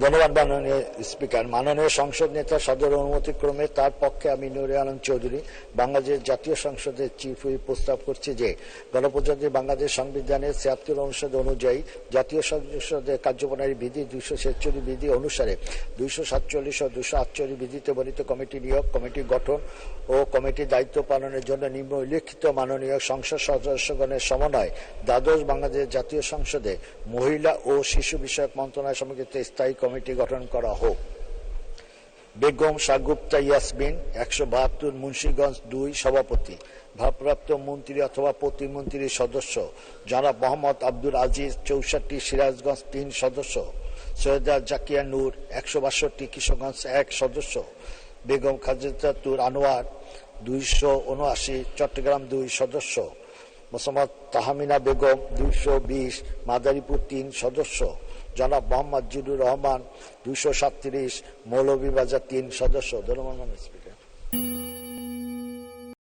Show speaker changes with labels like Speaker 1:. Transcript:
Speaker 1: ধন্যবাদ মাননীয় স্পিকার, মাননীয় সংসদ নেতা সদর অনুমতিক্রমে তার পক্ষে আমি নুরে আলম চৌধুরী বাংলাদেশ জাতীয় সংসদের চিফ হুইপ প্রস্তাব করছি যে, গণপ্রজাতন্ত্রী বাংলাদেশ সংবিধানের ছিয়াত্তর অনুচ্ছেদ অনুযায়ী জাতীয় সংসদের কার্যপ্রণালী বিধি দুইশো ছেচল্লিশ বিধি অনুসারে দুইশো সাতচল্লিশ ও দুশো আটচল্লিশ বিধিতে বর্ণিত কমিটি নিয়োগ, কমিটি গঠন ও কমিটির দায়িত্ব পালনের জন্য নিম্ন উল্লেখিত মাননীয় সংসদ সদস্যগণের সমন্বয় দ্বাদশ বাংলাদেশ জাতীয় সংসদে মহিলা ও শিশু বিষয়ক মন্ত্রণালয় সম্পর্কিত স্থায়ী কমিটি গঠন করা হোক। বেগম শাহগুপ্তা ইয়াসমিন, একশো বাহাত্তর মুন্সীগঞ্জ দুই সভাপতি, ভারপ্রাপ্ত মন্ত্রী অথবা প্রতিমন্ত্রীর সদস্য, জনাব মোহাম্মদ আব্দুল আজিজ চৌষট্টি, সিরাজগঞ্জ তিন সদস্য, সৈয়দা জাকিয়া নূর একশো বাষট্টি, কিশোরগঞ্জ এক সদস্য, বেগম খাজিদাতুর আনোয়ার দুইশো উনআশি, চট্টগ্রাম দুই সদস্য। মোসাম্মদ তাহমিনা বেগম দুইশো বিশ, মাদারীপুর তিন সদস্য। জনাব মোহাম্মদ জিলুর রহমান দুইশো সাতত্রিশ, মৌলভীবাজার তিন সদস্য। ধন্যবাদ স্পিকার